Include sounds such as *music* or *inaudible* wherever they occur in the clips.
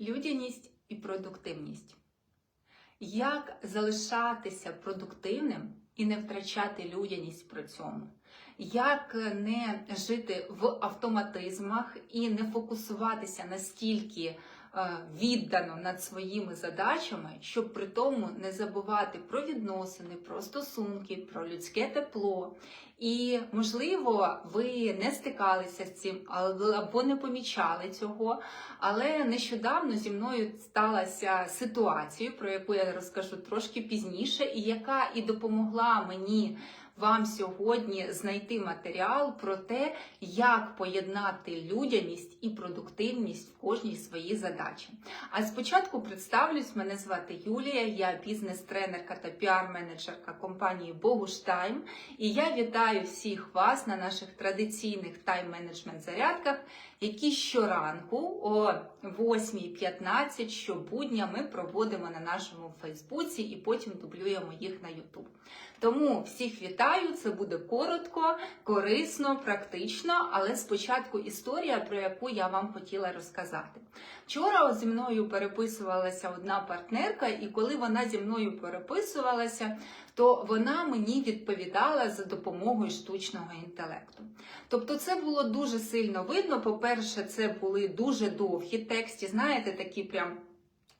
людяність і продуктивність. Як залишатися продуктивним і не втрачати людяність при цьому? Як не жити в автоматизмах і не фокусуватися настільки віддано над своїми задачами, щоб при тому не забувати про відносини, про стосунки, про людське тепло. І, можливо, ви не стикалися з цим або не помічали цього. Але нещодавно зі мною сталася ситуація, про яку я розкажу трошки пізніше, і яка і допомогла мені вам сьогодні знайти матеріал про те, як поєднати людяність і продуктивність в кожній своїй задачі. А спочатку представлюсь, мене звати Юлія, я бізнес-тренерка та піар-менеджерка компанії Богуштайм. І я вітаю всіх вас на наших традиційних тайм-менеджмент зарядках, які щоранку о 8.15 щобудня ми проводимо на нашому Фейсбуці і потім дублюємо їх на YouTube. Тому всіх вітаю, це буде коротко, корисно, практично, але спочатку історія, про яку я вам хотіла розказати. Вчора зі мною переписувалася одна партнерка, і коли вона зі мною переписувалася, то вона мені відповідала за допомогою штучного інтелекту. Тобто, це було дуже сильно видно. По-перше, це були дуже довгі тексти, знаєте, такі прям.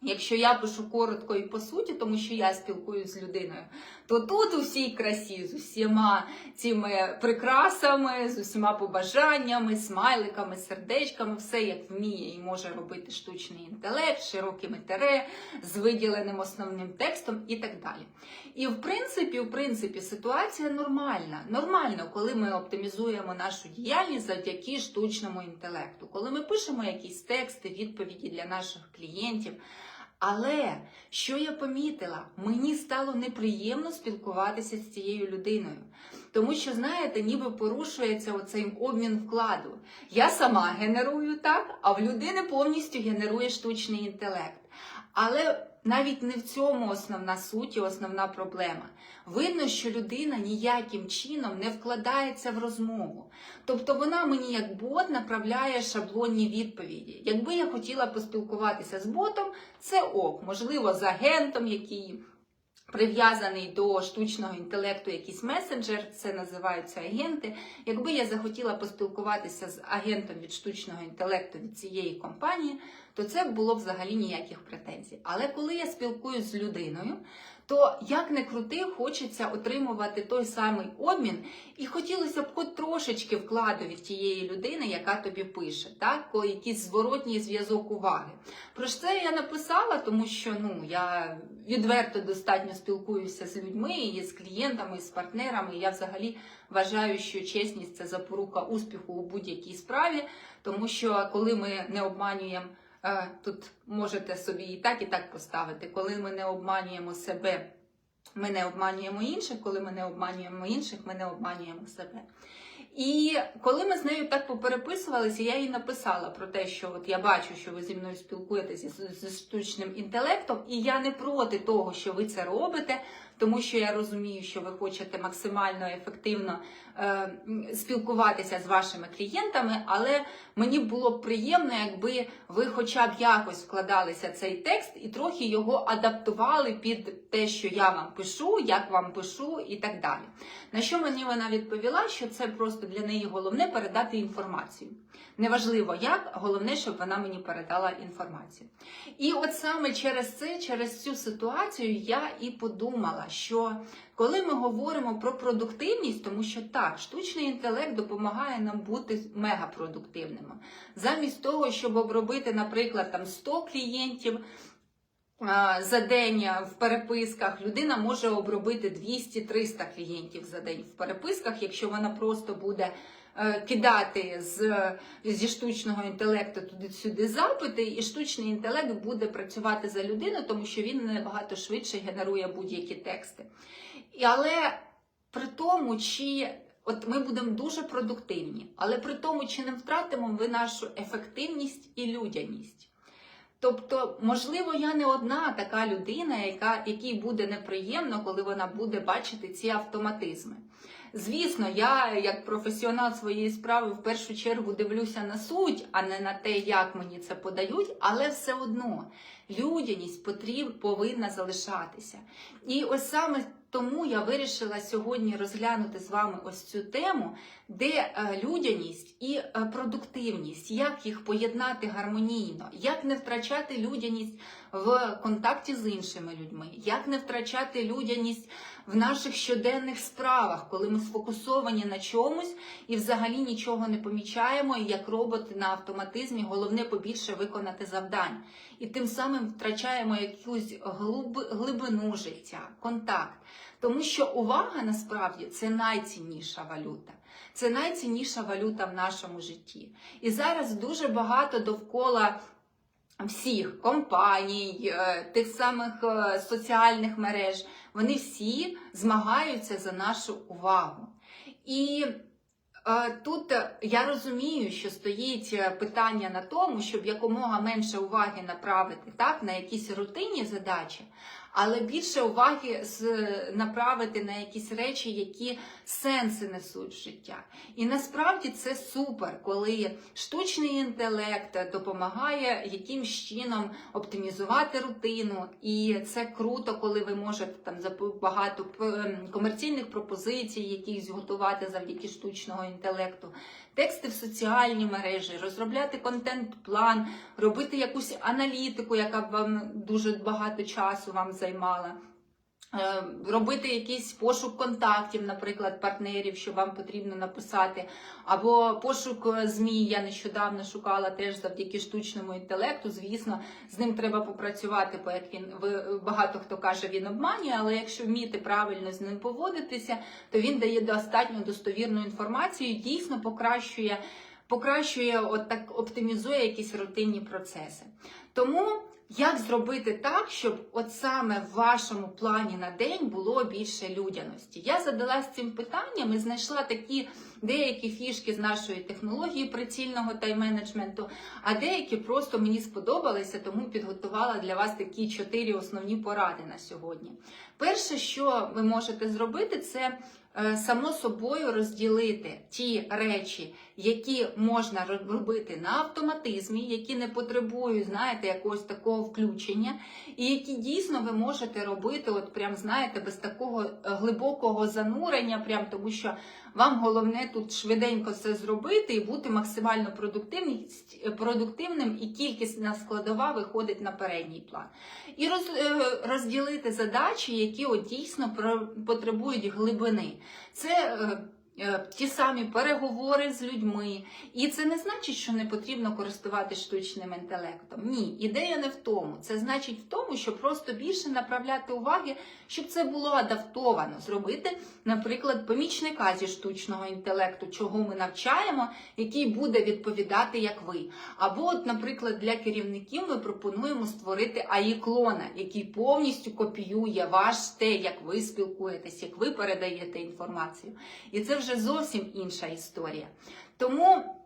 Якщо я пишу коротко і по суті, тому що я спілкуюся з людиною, то тут у всій красі з усіма цими прикрасами, з усіма побажаннями, смайликами, сердечками, все як вміє і може робити штучний інтелект, широкими тере, з виділеним основним текстом і так далі. І в принципі, в принципі, ситуація нормальна. Нормально, коли ми оптимізуємо нашу діяльність завдяки штучному інтелекту, коли ми пишемо якісь тексти, відповіді для наших клієнтів. Але що я помітила, мені стало неприємно спілкуватися з цією людиною. Тому що, знаєте, ніби порушується оцей обмін вкладу. Я сама генерую так, а в людини повністю генерує штучний інтелект. Але навіть не в цьому основна суть і основна проблема. Видно, що людина ніяким чином не вкладається в розмову. Тобто вона мені як бот направляє шаблонні відповіді. Якби я хотіла поспілкуватися з ботом, це ок, можливо, з агентом, який прив'язаний до штучного інтелекту якийсь месенджер, це називаються агенти. Якби я захотіла поспілкуватися з агентом від штучного інтелекту від цієї компанії, то це б було взагалі ніяких претензій. Але коли я спілкуюся з людиною, то як не крути, хочеться отримувати той самий обмін, і хотілося б хоч трошечки вкладу від тієї людини, яка тобі пише, так? Якийсь зворотній зв'язок уваги. Про це я написала, тому що ну я відверто достатньо спілкуюся з людьми, і з клієнтами, і з партнерами. І я взагалі вважаю, що чесність це запорука успіху у будь-якій справі, тому що коли ми не обманюємо. Е, Тут можете собі і так, і так поставити. Коли ми не обманюємо себе, ми не обманюємо інших, коли ми не обманюємо інших, ми не обманюємо себе. І коли ми з нею так попереписувалися, я їй написала про те, що от я бачу, що ви зі мною спілкуєтеся з, з штучним інтелектом, і я не проти того, що ви це робите, тому що я розумію, що ви хочете максимально ефективно е, спілкуватися з вашими клієнтами, але мені було б приємно, якби ви хоча б якось вкладалися цей текст і трохи його адаптували під те, що я вам пишу, як вам пишу, і так далі. На що мені вона відповіла, що це просто для неї головне передати інформацію. Неважливо як, головне, щоб вона мені передала інформацію. І от саме через це, через цю ситуацію, я і подумала, що коли ми говоримо про продуктивність, тому що так, штучний інтелект допомагає нам бути мегапродуктивними. Замість того, щоб обробити, наприклад, там 100 клієнтів. За день в переписках людина може обробити 200-300 клієнтів за день в переписках, якщо вона просто буде кидати з, зі штучного інтелекту туди-сюди запити, і штучний інтелект буде працювати за людину, тому що він набагато швидше генерує будь-які тексти. І, але при тому, чи от ми будемо дуже продуктивні, але при тому, чи не втратимо ми нашу ефективність і людяність. Тобто, можливо, я не одна така людина, яка, якій буде неприємно, коли вона буде бачити ці автоматизми. Звісно, я як професіонал своєї справи в першу чергу дивлюся на суть, а не на те, як мені це подають, але все одно людяність потріб, повинна залишатися. І ось саме тому я вирішила сьогодні розглянути з вами ось цю тему, де е, людяність і е, продуктивність, як їх поєднати гармонійно, як не втрачати людяність в контакті з іншими людьми, як не втрачати людяність в наших щоденних справах, коли ми сфокусовані на чомусь і взагалі нічого не помічаємо, як роботи на автоматизмі, головне побільше виконати завдань. І тим самим втрачаємо якусь глибину життя, контакт. Тому що увага насправді це найцінніша валюта. Це найцінніша валюта в нашому житті. І зараз дуже багато довкола всіх компаній, е, тих самих е, соціальних мереж, вони всі змагаються за нашу увагу. І е, тут я розумію, що стоїть питання на тому, щоб якомога менше уваги направити так, на якісь рутинні задачі, але більше уваги направити на якісь речі, які сенси несуть в життя. І насправді це супер, коли штучний інтелект допомагає якимсь чином оптимізувати рутину. І це круто, коли ви можете там багато ем, комерційних пропозицій, якісь готувати завдяки штучного інтелекту, тексти в соціальні мережі, розробляти контент-план, робити якусь аналітику, яка б вам дуже багато часу вам займала. Е, Робити якийсь пошук контактів, наприклад, партнерів, що вам потрібно написати, або пошук е, ЗМІ. Я нещодавно шукала теж завдяки штучному інтелекту. Звісно, з ним треба попрацювати, бо як він багато хто каже, він обманює, але якщо вміти правильно з ним поводитися, то він дає достатньо достовірну інформацію, дійсно покращує, покращує, от так оптимізує якісь рутинні процеси. Тому як зробити так, щоб от саме в вашому плані на день було більше людяності? Я задалась цим питанням і знайшла такі деякі фішки з нашої технології прицільного тайм-менеджменту, а деякі просто мені сподобалися, тому підготувала для вас такі чотири основні поради на сьогодні. Перше, що ви можете зробити, це е, само собою розділити ті речі, які можна робити на автоматизмі, які не потребують, знаєте, якогось такого включення, і які дійсно ви можете робити, от прям знаєте, без такого е, глибокого занурення, прям тому що вам головне тут швиденько це зробити і бути максимально е, продуктивним, і кількісна складова виходить на передній план. І е, розділити задачі, які от дійсно потребують глибини. Це е, ті самі переговори з людьми. І це не значить, що не потрібно користуватися штучним інтелектом. Ні, ідея не в тому. Це значить в тому, що просто більше направляти уваги, щоб це було адаптовано. Зробити, наприклад, помічника зі штучного інтелекту, чого ми навчаємо, який буде відповідати як ви. Або, от, наприклад, для керівників ми пропонуємо створити АІ-клона, який повністю копіює ваш те, як ви спілкуєтесь, як ви передаєте інформацію. І це вже зовсім інша історія. Тому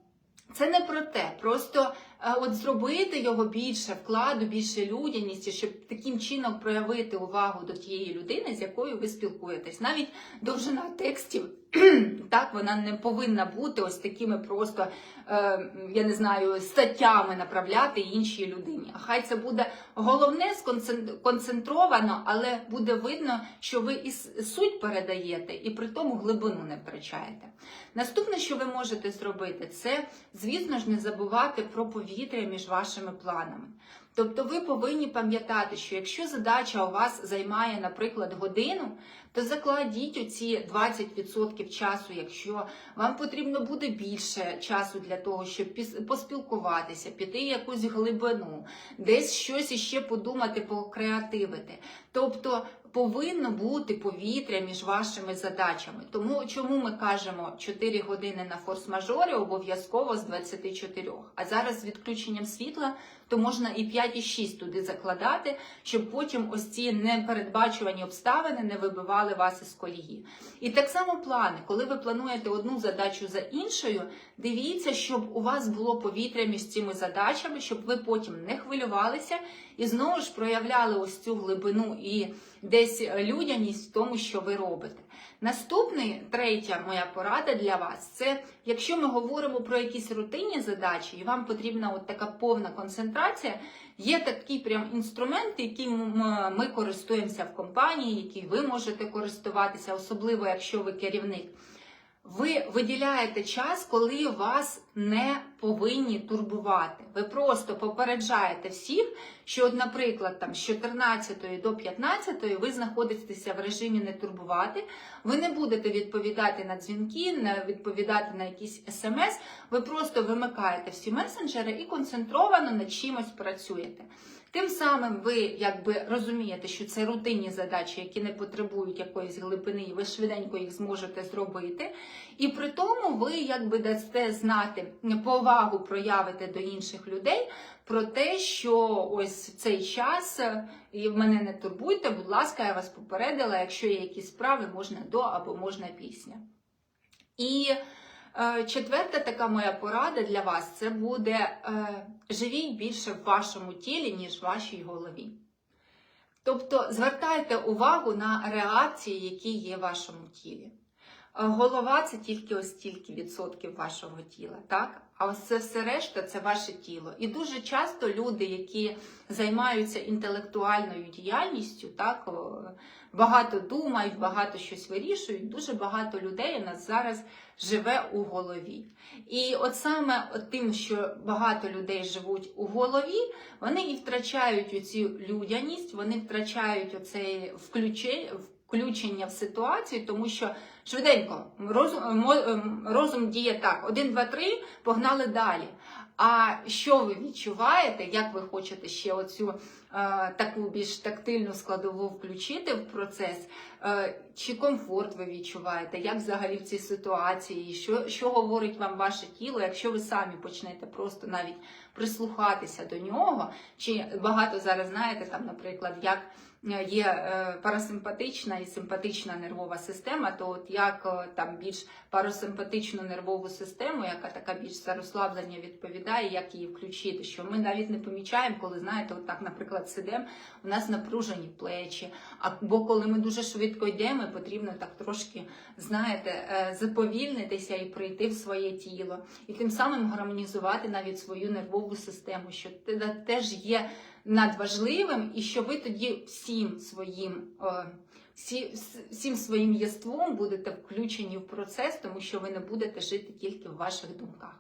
це не про те, просто от зробити його більше вкладу, більше людяності, щоб таким чином проявити увагу до тієї людини, з якою ви спілкуєтесь. Навіть довжина текстів, *clears throat* так вона не повинна бути ось такими просто, е, я не знаю, статтями направляти іншій людині. А хай це буде головне сконцен- концентровано, але буде видно, що ви і суть передаєте, і при тому глибину не втрачаєте. Наступне, що ви можете зробити, це, звісно ж, не забувати про повітря між вашими планами. Тобто ви повинні пам'ятати, що якщо задача у вас займає, наприклад, годину, то закладіть оці 20% часу, якщо вам потрібно буде більше часу для того, щоб поспілкуватися, піти якусь глибину, десь щось іще подумати, покреативити. Тобто повинно бути повітря між вашими задачами. Тому чому ми кажемо 4 години на форс-мажорі обов'язково з 24. А зараз з відключенням світла то можна і 5, і 6 туди закладати, щоб потім ось ці непередбачувані обставини не вибивали вас із колії. І так само плани, коли ви плануєте одну задачу за іншою, дивіться, щоб у вас було повітря між цими задачами, щоб ви потім не хвилювалися і знову ж проявляли ось цю глибину і десь людяність в тому, що ви робите. Наступний, третя моя порада для вас це якщо ми говоримо про якісь рутинні задачі, і вам потрібна от така повна концентрація, є такий прям інструмент, яким ми користуємося в компанії, який ви можете користуватися, особливо якщо ви керівник. Ви виділяєте час, коли вас не повинні турбувати. Ви просто попереджаєте всіх, що, наприклад, там з 14 до 15 ви знаходитеся в режимі не турбувати. Ви не будете відповідати на дзвінки, не відповідати на якісь смс. Ви просто вимикаєте всі месенджери і концентровано над чимось працюєте. Тим самим ви якби розумієте, що це рутинні задачі, які не потребують якоїсь глибини, і ви швиденько їх зможете зробити. І при тому ви якби дасте знати повагу проявите до інших людей про те, що ось цей час і мене не турбуйте, будь ласка, я вас попередила, якщо є якісь справи, можна до або можна після. І четверта така моя порада для вас це буде е, живіть більше в вашому тілі, ніж в вашій голові. Тобто звертайте увагу на реакції, які є в вашому тілі. Е, Голова це тільки ось стільки відсотків вашого тіла, так? А ось це все решта це ваше тіло. І дуже часто люди, які займаються інтелектуальною діяльністю, так багато думають, багато щось вирішують. Дуже багато людей у нас зараз живе у голові. І от саме тим, що багато людей живуть у голові, вони і втрачають оцю людяність, вони втрачають оце включення, включення в ситуацію, тому що швиденько розум, ем, розум діє так: один, два, три, погнали далі. А що ви відчуваєте, як ви хочете ще оцю таку більш тактильну складову включити в процес? Е, чи комфорт ви відчуваєте? Як взагалі в цій ситуації? Що, що говорить вам ваше тіло, якщо ви самі почнете просто навіть прислухатися до нього? Чи багато зараз знаєте, там, наприклад, як є е, парасимпатична і симпатична нервова система, то от як е, там більш парасимпатичну нервову систему, яка така більш за розслаблення відповідає, як її включити, що ми навіть не помічаємо, коли знаєте, от так, наприклад, сидимо, у нас напружені плечі. Або коли ми дуже швидко йдемо, потрібно так трошки, знаєте, е, заповільнитися і прийти в своє тіло, і тим самим гармонізувати навіть свою нервову систему, що те- теж є надважливим, і що ви тоді всім своїм. всім своїм єством будете включені в процес, тому що ви не будете жити тільки в ваших думках.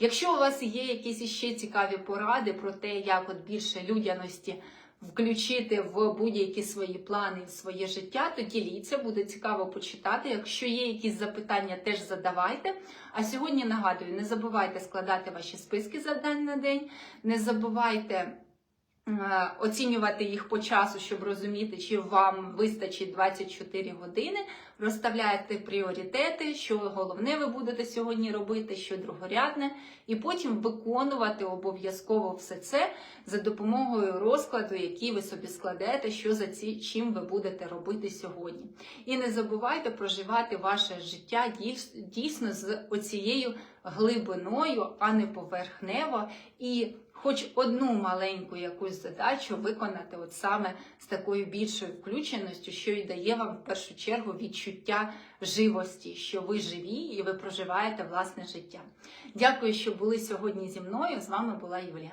Якщо у вас є якісь іще цікаві поради про те, як от більше людяності включити в будь-які свої плани в своє життя, то діліться, буде цікаво почитати. Якщо є якісь запитання, теж задавайте. А сьогодні нагадую, не забувайте складати ваші списки завдань на день, не забувайте. Е, Оцінювати їх по часу, щоб розуміти, чи вам вистачить 24 години. Розставляєте пріоритети, що головне ви будете сьогодні робити, що другорядне, і потім виконувати обов'язково все це за допомогою розкладу, який ви собі складете, що за ці чим ви будете робити сьогодні. І не забувайте проживати ваше життя дійсно з оцією глибиною, а не поверхнево. І хоч одну маленьку якусь задачу виконати от саме з такою більшою включеністю, що і дає вам в першу чергу відчуття живості, що ви живі і ви проживаєте власне життя. Дякую, що були сьогодні зі мною. З вами була Юлія.